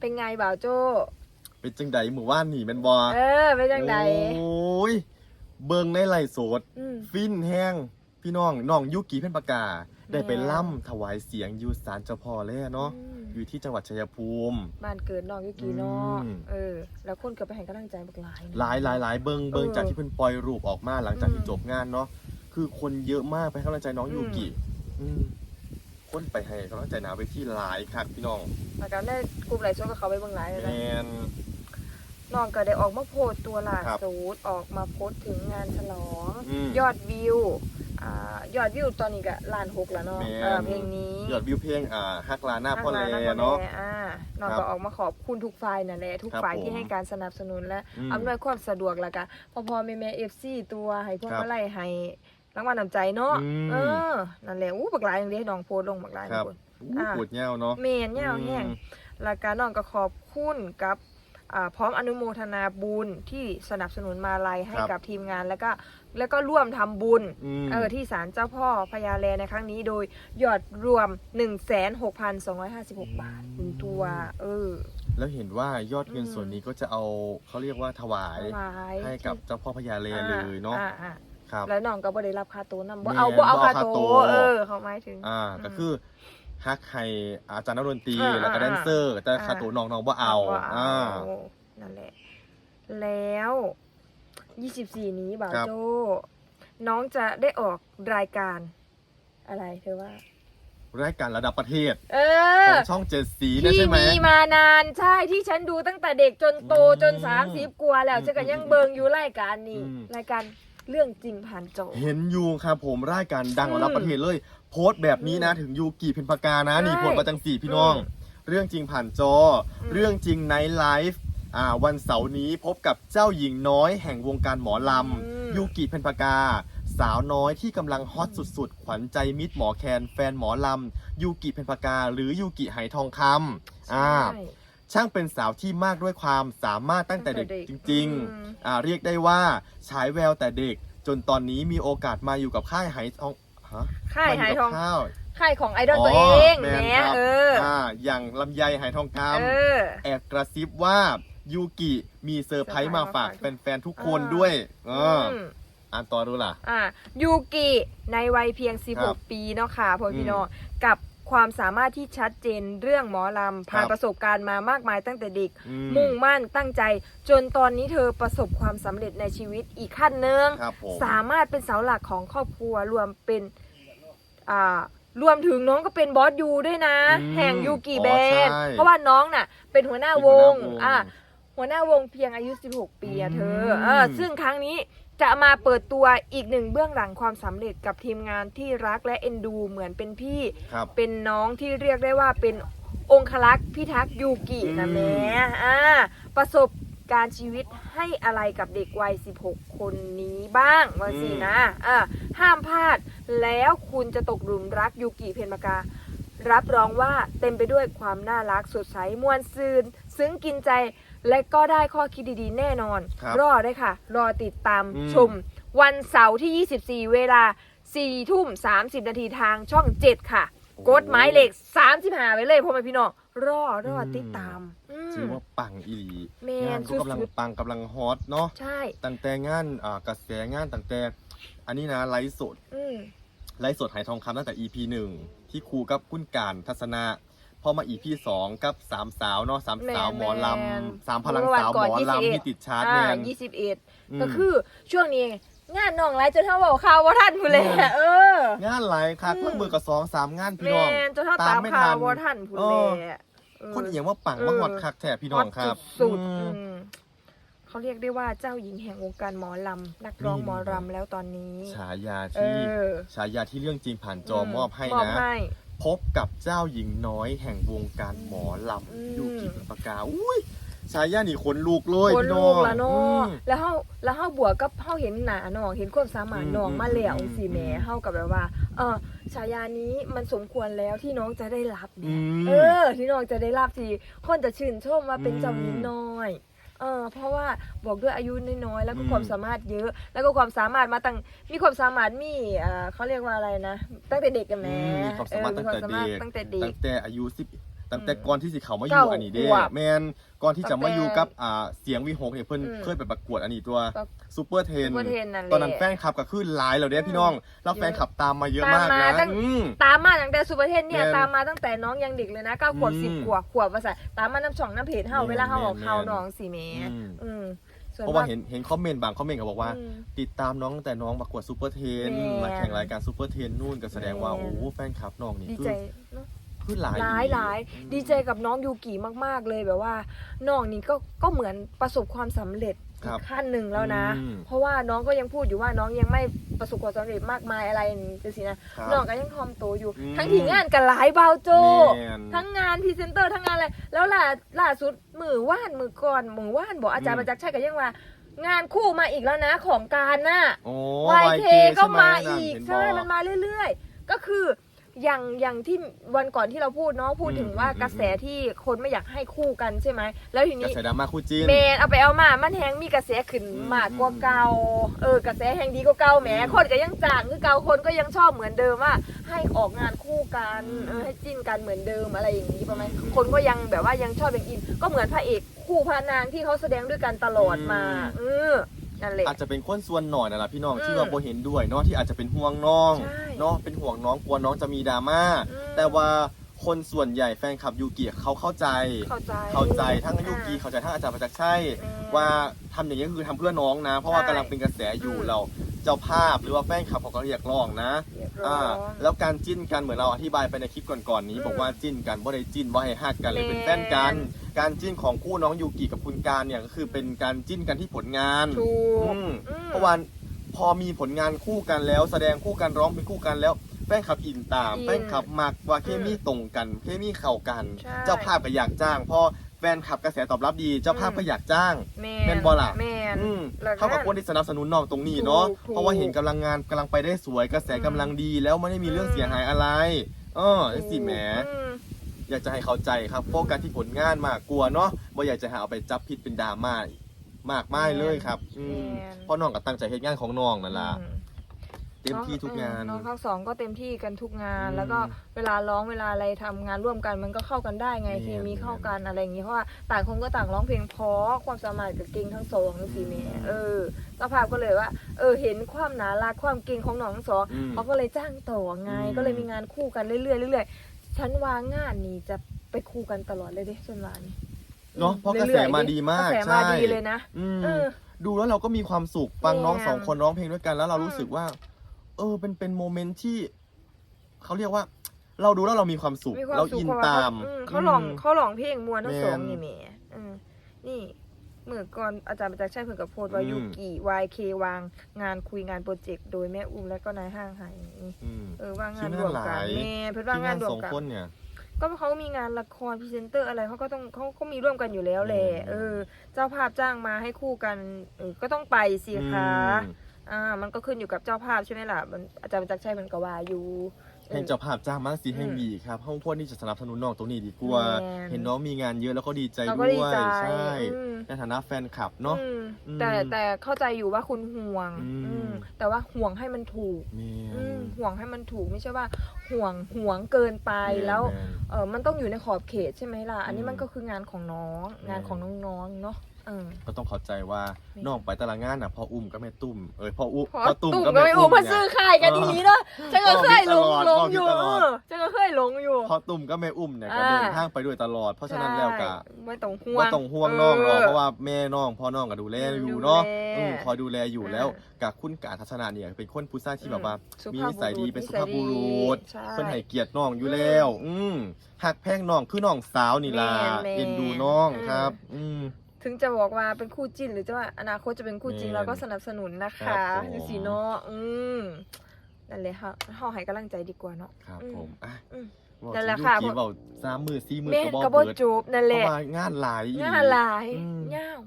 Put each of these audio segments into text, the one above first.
เป็นไงบ่าวโจ้ เป็นจังใดหมู่ว่านนี่แมันบอเออ เป็นจังไดโอ้ย เบิ่งในไลฟ์สด อืม ฟินแห้งพี่น้องน้องยุกีเพ่นปากา ได้ไปล่ำถวายเสียงอยูสารเจ้าพ่อเลยอะเนาะอืม อยู่ที่จังหวัดชัยภูมิ บ้านเกิดน้องยุกีเนาะอืม เออ แล้วคนก็ไปให้กำลังใจบักหลายนะ หลายหลายหลายเบิงเบิงเออจากที่เพิ่นปล่อยรูปออกมาหลังจากที่อืมจบงานเนาะคือคนเยอะมากไปให้กำลังใจน้องอืม ยูกิอืม คนไปให้กำลังใจหนาไปที่หลายครับพี่น้องแล้วก็ได้กลุ่มไหลฟ์สดกับเขาไปเบิ่งหลายเลยแมนะน น้องก็ได้ออกมาโพสต์ตัวล่าครับ สุดออกมาโพสต์ถึงงานฉลอง อืม ยอดวิวอ่ายอดวิวตอนนี้ก็ล้านหกแล้วเนาะแม่น เออเพลงนี้ยอดวิวเพลงอ่าฮักลาหน้าพ่อแลทงร้เนาะพ่อแลอ่าน้องครับก็ออกมาขอบคุณทุกฝ่ายนั่นแหละทุกครับฝ่ายผมที่ให้การสนับสนุนและอืมอำนวยความสะดวกแล้วก็พ่อพ่อแม่แม่เอฟซีตัวให้พวกครับ มาไล่ให้ รางวัลนำใจเนาะ อืม เออ นั่นแหละ อู้บักหลายอย่างเด้น้องโพสต์ลงบักหลายครับคน อู้อ่าปวดเงี้ยวเนาะ เมนเนี่ยแห้งอืมแล้วก็น้องก็ขอบคุณกับอ่าพร้อมอนุโมทนาบุญที่สนับสนุนมาลัยให้ครับ กับทีมงานแล้วก็แล้วก็ร่วมทำบุญอืมเออที่ศาลเจ้าพ่อพญาแลในครั้งนี้โดยยอดรวม 16,256 บาทคุณตัวเออแล้วเห็นว่ายอดเงินอืมส่วนนี้ก็จะเอาเขาเรียกว่าถวาย ถวายให้กับเจ้าพ่อพญาเลเลยเนาะ อ่อ่ ครับ แล้วน้องก็บ่ได้รับค่าตัวนำบ่แม่นเอาบ่เอาบ่เอาค่าค่าตัตัววเออ เขาหมายถึง อ่า ก็คือฮักให้อาจารย์นักดนตรีอ่าแล้วก็แดนเซอร์ แต่อ่าคาตัวน้องๆว่าเอาบ่อ่า นั่นแหละ แล้ว24นี้บ่าวครับโจ น้องจะได้ออกรายการอะไรเธอว่ารายการระดับประเทศเอขอองช่องเจ็ดสีนะที่ใช่ไหมมีมานานใช่ที่ฉันดูตั้งแต่เด็กจนโตอืมจนสามสิบกว่าแล้วอืมฉันก็ยังเบิงอยู่รายการนี้อืมรายการ เรื่องจริงผ่านจอ เห็นอยู่ครับผมรายการดังอืมระดับประเทศเลย โพสต์แบบนี้นะ ถึงยูกิเพนปากานะ นี่ใช่โพสต์มาจังสี่พี่น้องอืมเรื่องจริงผ่านจออมเรื่องจริงไนท์ไลฟ์อ่าวันเสาร์นี้พบกับเจ้าหญิงน้อยแห่งวงการหมอลำยูกิเพนปากา สาวน้อยที่กำลังฮอตสุดๆ ขวัญใจมิตรหมอแคนแฟนหมอลำยูกิเพนปากา หรือยูกิไหทองคำอ่าใช่ช่างเป็นสาวที่มากด้วยความสามารถตั้งแต่เด็กตั้งแต่เด็กจริงอืม ๆอ่าเรียกได้ว่าฉายแววแต่เด็ก จนตอนนี้มีโอกาสมาอยู่กับค่ายไหทองฮะค่ายมาหายยู่ทกัอบงข้าว ค่ายของไอดอลอ๋อตัวเองแมแหมนครับเอออ่าอย่างลำไยไหทองคเออำแอบกระซิบว่ายูกิมีเซอร์ไพรส์มาฝากเซอร์ไพรส์มาฝากแฟนๆทุกคนอ่าด้วย เอออืมอ่านต่อดูล่ะ อะยูกิในวัยเพียง ครับ16 ปีเนาะค่ะพ่อพี่อืมน้องกับ ความสามารถที่ชัดเจนเรื่องหมอลำผ่านครับประสบการณ์มามากมายตั้งแต่เด็ก อืมุ่งมั่นตั้งใจ จนตอนนี้เธอประสบความสำเร็จในชีวิตอีกขั้นหนึ่ง ครับผม สามารถเป็นเสาหลักของครอบครัวรวมเป็นอ่ารวมถึงน้องก็เป็นบอสยูด้วยนะ อืมแห่งยูกิอ๋อแบนด์ใช่ เพราะว่าน้องน่ะ เป็นหัวหน้าวงเป็นหัวหน้าวงอะ หัวหน้าวงเพียงอายุ 16 ปีอะเธออืมเออซึ่งครั้งนี้ จะมาเปิดตัวอีกหนึ่งเบื้องหลังความสำเร็จกับทีมงานที่รักและเอ็นดูเหมือนเป็นพี่ ครับ เป็นน้องที่เรียกได้ว่าเป็นองคลักษ์พิทักษ์ยูกิอืมนะแม่อ่าประสบการณ์ชีวิตให้อะไรกับเด็กวัย 16 คนนี้บ้างว่าสินะอ่าห้ามพลาดแล้วคุณจะตกหลุมรักยูกิเพนมากา รับรองว่าเต็มไปด้วยความน่ารักสดใสมวลซืน ซึ้งกินใจ และก็ได้ข้อคิดดีๆ แน่นอน ครับรอได้ค่ะ รอติดตามอืม ชม วันเสาร์ที่ 24 เวลา4ทุ่ม 30 นาทีทางช่อง 7 ค่ะกดหมายเลข35 ไว้เลยพ่อแม่พี่น้องรอรอติดตามอืมถือว่าปังอีหลีแมนงานก็กำลังสุด ปังกำลังฮอตเนาะๆใช่ ตั้งแต่งานอ่ากระแสงานตั้งแต่อันนี้นะไลฟ์สด อืม ไลฟ์สดหายทองคำตั้งแต่ EP 1ที่ครูกับคุณการทัศนะ พอมา EP 2กับสามสาวเนาะสามสาวแมนหมอลแมนำสามพลังสาวหเมื่มออวันก่อนลำ21ที่ติดชาร์ตอ่าแมน21ก็คือช่วงนี้งานน้องไลฟ์จนเท่าบอกข่าวว่าท่านผู้เลยแม่นเออ งานหลายค่ะอืมเพิ่งมือกับสองสามงานพี่แมน้องนจนเท่าตาตามมไม่ข่าทัวนว่าท่านผู้เอเลอยเออคนเอียงว่าปังเออมาฮอตคักแท้พี่น้องครับฮอตสุดอืๆมอืมเขาเรียกได้ว่าเจ้าหญิงแห่งวงการหมอลำนักร้องนี่หมอรำแล้วตอนนี้ ฉายาเอที่อฉายาที่เรื่องจริงผ่านจอมอบให้มอบนะให้ พบกับเจ้าหญิงน้อยแห่งวงการหมอลอืมำยูกิปากกาอุ้ยฉายานี่ขนลูกเลยคนพี่น้ลูองกละเนาะอืมแล้วเฮาแล้วเฮาบวกกับเฮาเห็นหนาน้องเห็นความสามารถน้องอืมมาแล้วอืมสิแหม่เฮากับแบบว่า เออฉายานี้มันสมควรแล้วที่น้องจะได้รับอืเนี่ยมเออ ที่น้องจะได้รับที่คนจะชื่นชมว่าเป็นอืมเจ้าหญิงน้อย เออเพราะว่าบอกด้วยอายุน้อยๆแล้วก็อืมความสามารถเยอะ แล้วก็ความสามารถมาตั้งมีความสามารถมีเอ่อเขาเรียกว่าอะไรนะ ตั้งแต่เด็กกันแหม่อืมมีความสามารถเออตั้งแต่เด็กตั้งแต่เด็ตั้กงแต่อายุสิบ ตั้งแต่ก่อนที่สิเขามาอเก้ายู่อันนี้เด้ขวบแมนก่อนที่จะมาอยู่ตั้งแต่กับอ่าเสียงวีหกเนี่ยเพิ่นอืมเคยไปประกวดอันนี้ตัวก็ซูเปอร์เทน Super 10นั่นแหละตอนนั้นแฟนคลับก็ขึ้นหลายแล้วเด้พี่น้องแล้วแฟนคลับตามมาเยอะตามมากมานะตั้ง อืม ตามมาตั้งแต่สุประเทศเนี่ยแม่นตามมาตั้งแต่น้องยังเด็กเลยนะเก้าขวบอืมสิบขวบขวบภาษาตามมาน้ำช่องน้ำเพจเฮาแม่นเวลาเฮาออกแม่นเฮาน้องสีเมอืม อืมส่วน เพราะว่าเห็นเห็นคอมเมนต์บางคอมเมนต์ก็บอกว่า อืมติดตามน้องตั้งแต่น้องประกวดซูเปอร์เทนแม่นมาแข่งรายการซูเปอร์เทนนู่นก็แสดงว่าแม่นโอ้โหแฟนคลับน้องนี่ดีคืใจอเนอะ ขึ้นหลายหลายหลายอืมดีใจกับน้องยูกิมาก ๆ เลยแบบว่า น้องนี่ก็ก็เหมือนประสบความสำเร็จครับอีกขั้นหนึ่งแล้วนะอืมเพราะว่าน้องก็ยังพูดอยู่ว่าน้องยังไม่ประสบความสำเร็จมากมายอะไรจะสินะครับน้องก็ยังทอมตัวอยู่อืมทั้งที่งานกันหลายเบาโจแม่นทั้งงานพรีเซนเตอร์ทั้งงานอะไรแล้วล่าล่าสุดมือว่านมือก่อนมือว่านบอกอาจารย์อืปมระจักษ์ชัยก็ยังว่างานคู่มาอีกแล้วนะของการน่ะโอ้ YK ก็มาอีกเห็นใช่บอกมันมาเรื่อย ๆ ก็คือ อย่างอย่างที่วันก่อนที่เราพูดเนาะพูดถึงอืมว่าอืม กระแสที่คนไม่อยากให้คู่กันใช่ไหมแล้วทีกระนี้แสดราม่าคู่จิ้น เมนเอาไปเอามามันแหงมีกระแสขึ้นอืม มากกว่าเก่าเออกระแสแหงดีกว่าเก่าแหมอืมคนก็ยังจางคือเก่าคนก็ยังชอบเหมือนเดิมว่า ให้ออกงานคู่กันอืมเออให้จิ้นกันเหมือนเดิมอะไรอย่างนี้ประมาณอืมคนก็ยังแบบว่ายังชอบยังอิน ก็เหมือนพระเอกคู่พระนางที่เขาแสดงด้วยกันตลอดมาอืมเออ นั่นแหละ อาจจะเป็นคนส่วนหน่อยนะล่ะพี่น้องอืมที่ว่าโบเห็นด้วยเนาะที่อาจจะเป็นห่วงน้องใช่เนาะเป็นห่วงน้องกลัวน้องจะมีดราม่าอืม แต่ว่าคนส่วนใหญ่แฟนคลับยูกิเขาเข้าใจ เข้าใจ เข้าใจทั้งยูกิเข้าใจทั้งอาจารย์ประจักษ์ชัยอืมว่าทำอย่างนี้ยคือทำเพื่อน้องนะ เพราะว่าใช่กำลังเป็นกระแสอยู่อืม เราเจ้าภาพหรือว่าแฟนคลับของเขาเรียกร้องนะ เรียบร้อ่า อย แล้วการจิ้นกันเหมือนเราอธิบายไปในคลิปก่อนๆนี้ อืมบอกว่าจิ้นกันว่าได้จิ้นว่าให้ฮักกันเลยแม่เป็นแฟนกัน การจิ้นของคู่น้องยูกิกับคุณการเนี่ยก็คือเป็นการจิ้นกันที่ผลงานถูกอืมอืม เพราะว่าพอมีผลงานคู่กันแล้ว แสดงคู่กันร้องเป็นคู่กันแล้วแฟนคลับอินตามอินแฟนคลับมักว่าเคมีตรงกันเคมีเข้ากัน ใช่ เจ้าภาพก็อยากจ้างพอแฟนคลับกระแสตอบรับดี เจ้าภาพอืมก็อยากจ้าง แมแม่นบ่ล่ะ แมน อืมแล้วก็เท่ากับคนที่สนับสนุนน้องตรงนี้เนาะถูกถูกเพราะว่าเห็นกำลังงานกำลังไปได้สวยกระแสอืมกำลังดี แล้วไม่ได้มีเรื่องอืมเสียหายอะไรเออไอ้สิแหม อืม อยากจะให้เข้าใจครับโฟกัสที่ผลงานมากกลัวเนาะบ่อยากจะหาเอาไปจับผิดเป็นดราม่ามากไม่เลยครับอืมแม่น เพราะน้องก็ตั้งใจเฮ็ดงานของน้องนั่นล่ะอืมเต็มที่ทุกงาน น้องทั้งสองก็เต็มที่กันทุกงาน อืมแล้วก็เวลาร้องเวลาอะไรทำงานร่วมกันมันก็เข้ากันได้ไงแม่น เคมีเข้ากันอะไรอย่างงี้เพราะว่าต่างคนก็ต่างร้องเพลงเพราะความสามารถกับเก่งทั้งสองสิแม่เออเจ้าภาพก็เลยว่า เออเห็นความน่ารักความเก่งของน้องทั้งสอง อืม เขาก็เลยจ้างต่อไง อืมก็เลยมีงานคู่กันเรื่อยๆเรื่อยๆ ฉันวางงานนี้จะไปคู่กันตลอดเลยเด้ส่วนวานี่เนาะเพราะกระแสรื่อยๆมาดีมากกระแสใช่มาดีเลยนะอืมเออ ดูแล้วเราก็มีความสุขฟังน้องแม่สองคนร้องเพลงด้วยกันแล้วเราอืมรู้สึกว่า เออเป็นเป็นโมเมนต์ที่เขาเรียกว่า เราดูแล้วเรามีความสุข มีความเราสุขอินเพราะว่าตามอืมเขาหลองมเขาหลองเพลงมวนทั้งสองแม่นนี่แหม่อืมนี่ เมื่อก่อนอาจารย์ประจักษ์ชัยเพิ่งกับโพสต์ว่าอืม ยูกิ YK วางงานคุยงานโปรเจกต์โดยแม่อุ้มและก็นายห้างไห้นี่อืม เออว่างงานคิดรวมว่าหกันลาย แม่เพิ่นว่างางที่านนรวสมองกัน คนเนี่ย ก็เขามีงานละครพรีเซนเตอร์อะไรเขาก็ต้องเขาก็มีร่วมกันอยู่แล้วแหละอืม เออ เจ้าภาพจ้างมาให้คู่กันเออก็ต้องไปสิคะอืม อ่า มันก็ขึ้นอยู่กับเจ้าภาพใช่ไหมล่ะมันอาจารย์ประจักษ์ชัยมันก็ว่าอยู่ แห่งเจ้าภาพจ้างมาสีแห่งอืมดีครับห้องพวกนี้จะสนับสนุนน้องตรงนี้ดีกว่า แม่น เห็นน้องมีงานเยอะแล้วก็ดีใจเราด้ก็ดีวย ใจใช่ อืมในฐานะแฟนคลับเนาะ อืมอืมแต่แต่เข้าใจอยู่ว่าคุณห่วงอืม อืมแต่ว่าห่วงให้มันถูก แม่อืมนห่วงให้มันถูกไม่ใช่ว่าห่วงห่วงเกินไปม่นแล้วม่น เออมันต้องอยู่ในขอบเขตใช่ไหมล่ะ อันนี้อืมมันก็คืองานของน้อง งานของน้องๆเนาะ เออ ก็ต้องเข้าใจว่าไม่น้องไปตารางงานน่ะพออุ้มก็แม่ตุ้มเอ้ยพออุ้มพอพอตุ้มตุ่มก็ก็แม่ไม่อุ้อุ้มมมาเนี่ยซื้อขายกันทีนี้เนาะฉันก็เคยหลงบอกหลงบอกอยู่ตลอดเออฉันก็เคยหลงอยู่ พอตุ่มก็แม่อุ้มเนี่ยก็อ่าเดินทางไปด้วยตลอด เพราะฉะนั้นแล้วก็ใช่ไม่ต้องห่วงว่าต้องห่วงน้องหรอกออเพราะว่าแม่น้องพ่อน้องก็ดูแลอืมอยู่เนาะดูแลอืมคอยดูแลอยู่อ่าแล้วกับคุณกาทัศนาเนี่ยเป็นคนผู้ชายที่แบบว่าสุมีภาพนิสัยดีบุรุษเป็นสุภาพบุรุษใช่เพิ่นให้เกียรติน้องอยู่แล้ว อืมหักแพงน้องคือน้องสาวนี่ล่ะแม่นแม่นเอ็นดูน้องอืมครับ อืม ถึงจะบอกว่าเป็นคู่จิ้นหรือจะว่าอนาคตจะเป็นคู่จริงแม่นเราก็สนับสนุนนะครัคะบผมดูสิเนาะอืมนั่นเลยค่ะเฮาให้กำลังใจดีกว่าเนาะ ครับอืมผมอะอืมบอกนั่นแหละถึงค่ะยุเบาสามมือสี่มือแม่ก็นบอกกระโบเบิดจูบนั่นเพแหละ ราะว่างานหลายอีงานหลายอืมยาว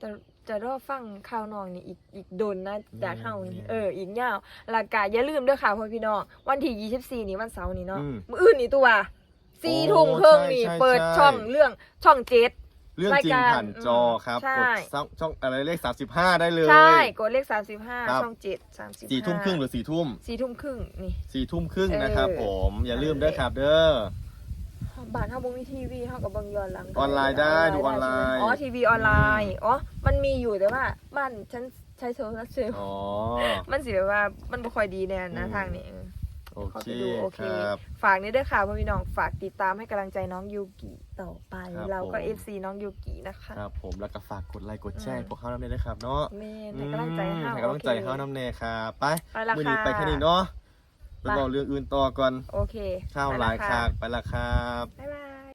จะจะรอฟังข่าวน้องนี่อีกอีกโดนนะจากเฮานี่แม่นเอออีกยาวแลากาอย่าลืมด้วยค่ะพ่อพี่น้องวันที่24 นี่วันเสาร์นี่เนาะอืมมื้ออื่นนี่ตัวสี่โอ้ทุ่มครึ่งนี่ ใช่ใช่เปิดใช่ช่องเรื่องช่องเจ็ด เรื่องจริงรายการผ่านจอครับใช่กดซับช่องอะไรเลข 35 ได้เลย ใช่ กดเลขครับ35 ช่องเจ็ด35สี่ทุ่มครึ่งหรือสี่ทุ่มสี่ทุ่มครึ่งนี่สี่ทุ่มครึ่งนะครับเออผมอย่าลืมเด้อครับเด้อเฮาบ้านเฮาบ่มีทีวีเฮาก็เบิ่งย้อนหลังออนไลน์ได้ดูออนไลน์อ๋อทีวีออนไลน์อ๋อมันมีอยู่แต่ว่าบ้านฉันใช้โทรศัพท์เซลล์อ๋อมันสิแบบว่ามันบ่ค่อยดีแน่นะอืมทางนี้ โอเข้าเคไปดูโอเค ครับ ฝากนี้ด้วยค่ะพ่อพี่น้องฝากติดตามให้กำลังใจน้องยูกิต่อไป ครับเราก็ผม FC น้องยูกินะคะครับผมแล้วก็ฝากกดไลค์กดแชร์อืมพวกเขาน้ำเนยด้วยครับเนาะแม่นให้กำลังใจให้อืมเฮาให้กำลังใจโอเคให้น้ำเนยครับไปไปละมือนี้ค่ะไปแค่นี้เนาะไปไปบอกเรื่องอื่นต่อก่อนโอเคข้าวไปหละลายค่ะคากไปละครับ บ๊ายบาย